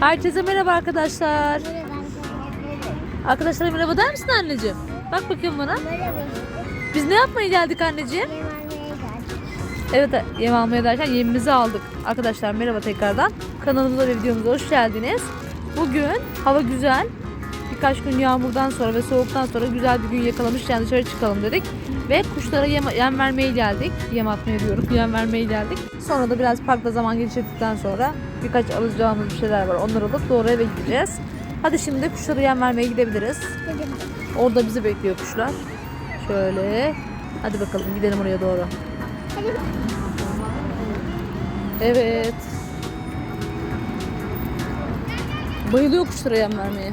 Herkese merhaba arkadaşlar. Merhaba arkadaşlar. Arkadaşlara merhaba der misin anneciğim? Bak bakayım bana. Merhaba. Biz ne yapmaya geldik anneciğim? Yem almaya geldik. Evet yem almaya derken yemimizi aldık. Arkadaşlar merhaba tekrardan. Kanalımıza ve videomuza hoş geldiniz. Bugün hava güzel. Birkaç gün yağmurdan sonra ve soğuktan sonra güzel bir gün yakalamışken dışarı çıkalım dedik. Ve kuşlara yem, yem vermeye geldik. Yem atmaya diyorum. Yem vermeye geldik. Sonra da biraz parkta zaman geçirdikten sonra birkaç alacağımız bir şeyler var. Onları alıp doğru eve gideceğiz. Hadi şimdi kuşlara yem vermeye gidebiliriz. Orada bizi bekliyor kuşlar. Şöyle. Hadi bakalım gidelim oraya doğru. Evet. Bayılıyor kuşlara yem vermeye.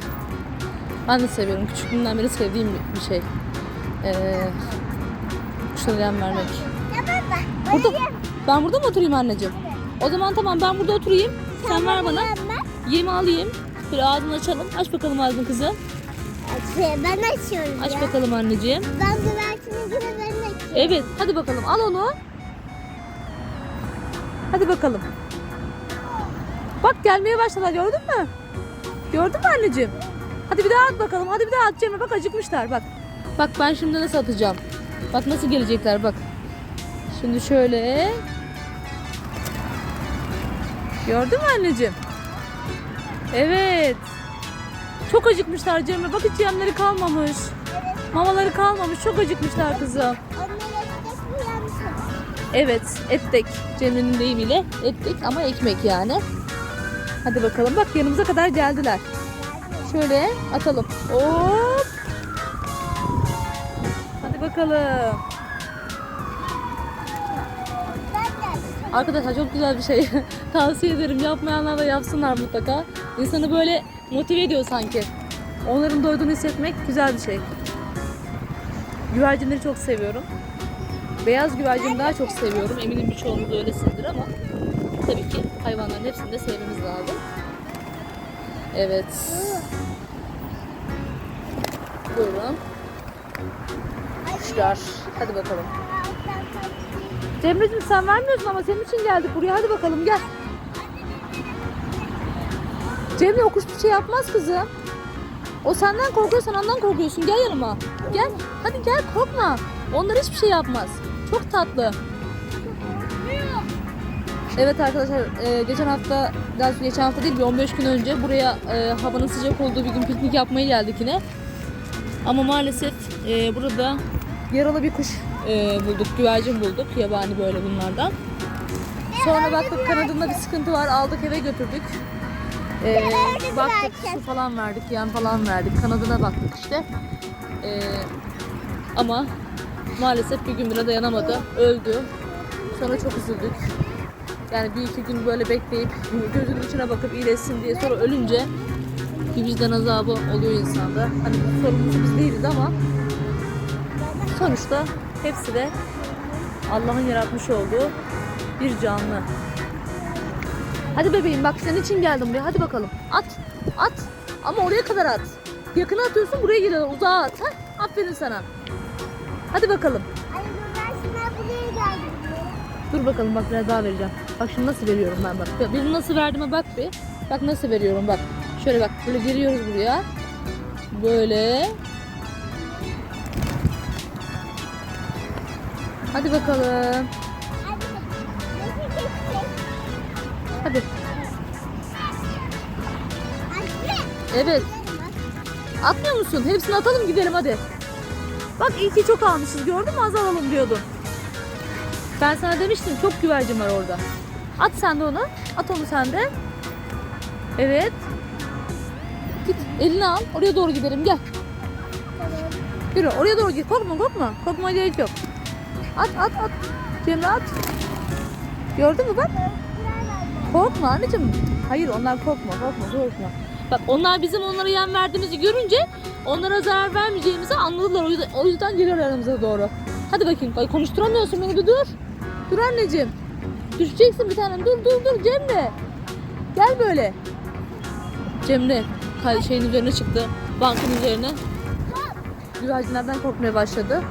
Ben de seviyorum. Küçüklüğümden beri sevdiğim bir- şey. Ee, kuşlara yem vermek. Burada, ben burada mı oturayım anneciğim? O zaman tamam ben burada oturayım. Sen ver bana. Yemi alayım. Böyle ağzını açalım. Aç bakalım ağzını kızım. Ben açıyorum Aç ya. bakalım anneciğim. Ben güvercine göre ben açıyorum. Evet hadi bakalım al onu. Hadi bakalım. Bak gelmeye başladılar gördün mü? Gördün mü anneciğim? Hadi bir daha at bakalım. Hadi bir daha at Cemre. Bak acıkmışlar bak. Bak ben şimdi nasıl atacağım. Bak nasıl gelecekler bak. Şimdi şöyle. Gördün mü anneciğim? Evet. Çok acıkmışlar Cemre. Bak hiç yemleri kalmamış. Mamaları kalmamış. Çok acıkmışlar kızım. Evet, ettik. Cemre'nin deyimiyle ettik ama ekmek yani. Hadi bakalım. Bak yanımıza kadar geldiler. Şöyle atalım. Hop. Hadi bakalım. Arkadaşlar çok güzel bir şey. Tavsiye ederim. Yapmayanlar da yapsınlar mutlaka. İnsanı böyle motive ediyor sanki. Onların doyduğunu hissetmek güzel bir şey. Güvercinleri çok seviyorum. Beyaz güvercini daha çok seviyorum. Eminim birçoğunuz da öylesindir ama tabii ki hayvanların hepsini de sevmemiz lazım. Evet. Buyurun. Kuşlar. Hadi bakalım. Cemre'cim sen vermiyorsun ama senin için geldik buraya. Hadi bakalım gel. Cemre o kuş bir şey yapmaz kızım. O senden korkuyor, sen ondan korkuyorsun. Gel yanıma. Gel. Hadi gel korkma. Onlar hiçbir şey yapmaz. Çok tatlı. Evet arkadaşlar e, geçen hafta, daha geçen hafta değil bir 15 gün önce buraya e, havanın sıcak olduğu bir gün piknik yapmaya geldik yine. Ama maalesef e, burada yaralı bir kuş e, bulduk, güvercin bulduk. Yabani böyle bunlardan. Sonra baktık kanadında bir sıkıntı var. Aldık eve götürdük. E, baktık su falan verdik, yem falan verdik. Kanadına baktık işte. E, ama maalesef bir gün bile dayanamadı. Öldü. Sonra çok üzüldük. Yani bir iki gün böyle bekleyip gözünün içine bakıp iyileşsin diye sonra ölünce bir vicdan azabı oluyor insanda. Hani sorumlusu biz değiliz ama sonuçta hepsi de Allah'ın yaratmış olduğu bir canlı. Hadi bebeğim bak senin için geldim buraya. Hadi bakalım. At. At. Ama oraya kadar at. Yakına atıyorsun buraya geliyor. Uzağa at. Heh, Aferin sana. Hadi bakalım. Ay güvercinler buraya geldi. Dur bakalım bak biraz daha vereceğim. Bak şimdi nasıl veriyorum ben bak. Bir nasıl verdiğime bak bir. Bak nasıl veriyorum bak. Şöyle bak böyle geliyoruz buraya. Böyle. Hadi bakalım. Hadi. Evet. Atmıyor musun? Hepsini atalım gidelim hadi. Bak iyi ki çok almışız. Gördün mü az alalım diyordum. Ben sana demiştim çok güvercin var orada. At sen de onu. At onu sen de. Evet. Git elini al. Oraya doğru gidelim gel. Yürü oraya doğru git. Korkma korkma. Korkma gerek yok. At at at. Cemre at. Gördün mü bak. Korkma anneciğim. Hayır onlar korkma korkma korkma. Bak onlar bizim onlara yem verdiğimizi görünce onlara zarar vermeyeceğimizi anladılar. O yüzden, o yüzden geliyorlar yanımıza doğru. Hadi bakayım. Ay, konuşturamıyorsun beni bir dur. Dur anneciğim. Düşeceksin bir tanem. Dur dur dur Cemre. Gel böyle. Cemre şeyin üzerine çıktı. Bankın üzerine. Güvercinlerden korkmaya başladı.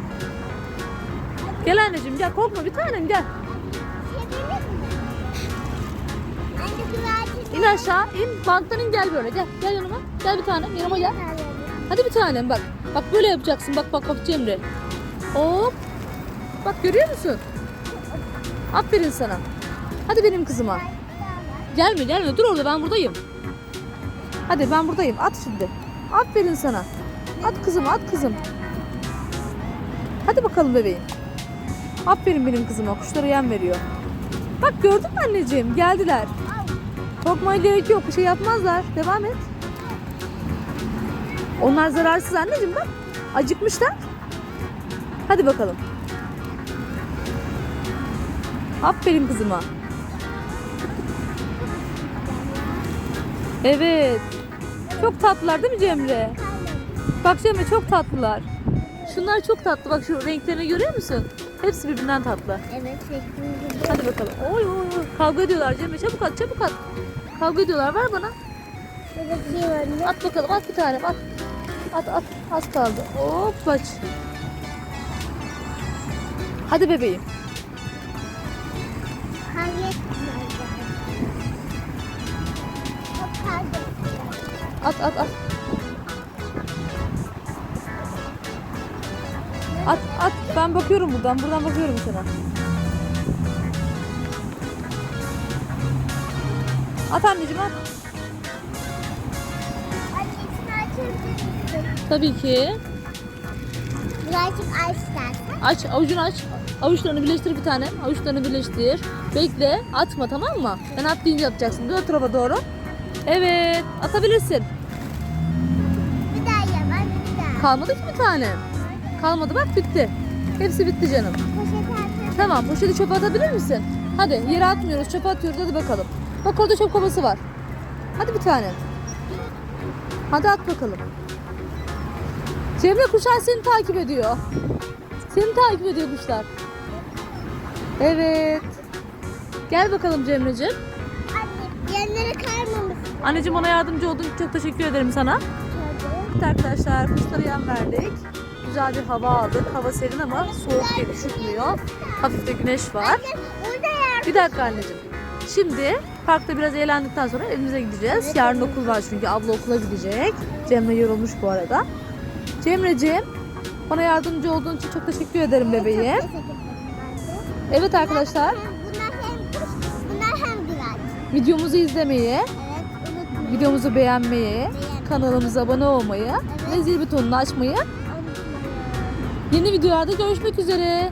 Gel anneciğim gel korkma bir tanem gel. Aşağı in. Banttan in gel böyle gel. Gel yanıma. Gel bir tane yanıma gel. Hadi bir tanem bak. Bak böyle yapacaksın. Bak bak bak Cemre. Hop. Bak görüyor musun? Aferin sana. Hadi benim kızıma. Gelme gelme dur orada ben buradayım. Hadi ben buradayım at şimdi. Aferin sana. At kızım at kızım. Hadi bakalım bebeğim. Aferin benim kızıma kuşlara yem veriyor. Bak gördün mü anneciğim geldiler. Korkmaya gerek yok bir şey yapmazlar. Devam et. Onlar zararsız anneciğim bak. Acıkmışlar. Hadi bakalım. Aferin kızıma. Evet. Çok tatlılar değil mi Cemre? Bak Cemre çok tatlılar. Şunlar çok tatlı. Bak şu renklerini görüyor musun? Hepsi birbirinden tatlı. Evet, Hadi bakalım. Oy oy oy. Kavga ediyorlar Cemre. Çabuk at çabuk at. Kavga ediyorlar. Ver bana. At bakalım. At bir tane. At. At at. Az kaldı. Hop baş. Hadi bebeğim. At at at. At at. Ben bakıyorum buradan. Buradan bakıyorum sana. At anneciğim at. Tabii ki. Birazcık aç istersen. Aç avucunu aç. Avuçlarını birleştir bir tane. Avuçlarını birleştir. Bekle. Atma tamam mı? Ben at deyince atacaksın. Dön tarafa doğru. Evet. Atabilirsin. Bir daha yap anne bir daha. Kalmadı ki bir tane. Kalmadı bak bitti. Hepsi bitti canım. Poşet açın. Tamam poşeti çöpe atabilir misin? Hadi yere atmıyoruz çöpe atıyoruz hadi bakalım. Bak orada çöp kovası var. Hadi bir tane. Hadi at bakalım. Cemre kuşlar seni takip ediyor. Seni takip ediyor kuşlar. Evet. Gel bakalım Cemre'ciğim. Anne yanları kaymamış. Anneciğim bana yardımcı olduğun için çok teşekkür ederim sana. Evet arkadaşlar kuşlara yem verdik. Güzel bir hava aldık. Hava serin ama soğuk diye üşütmüyor. Hafif de güneş var. Bir dakika anneciğim. Şimdi parkta biraz eğlendikten sonra evimize gideceğiz. Evet, Yarın evet. okul var çünkü abla okula gidecek. Cemre yorulmuş bu arada. Cemre'ciğim bana yardımcı olduğun için çok teşekkür ederim bebeğim. Anne. Evet arkadaşlar Bunlar hem bunlar hem güzel. videomuzu izlemeyi, Evet, unutmayın. videomuzu beğenmeyi, kanalımıza abone olmayı ve zil butonunu açmayı Unutmayın. yeni videolarda görüşmek üzere.